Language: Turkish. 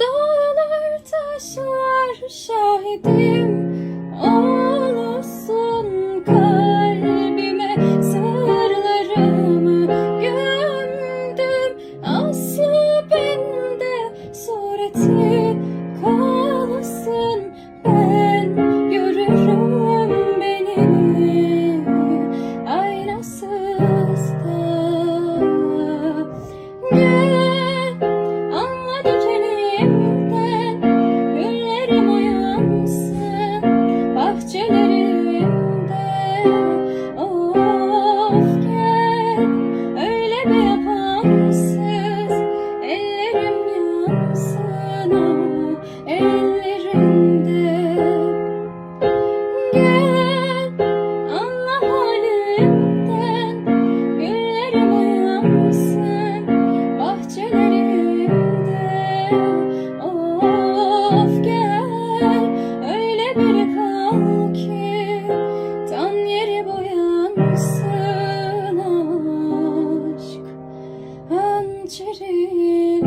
Dağlar taşlar şahidim. Olsun yansın ah Ellerinde. Gel anla halimden Güllerim uyansın bahçelerimde Of gel öyle bir kal ki Tan yeri boyansın aşk hançerine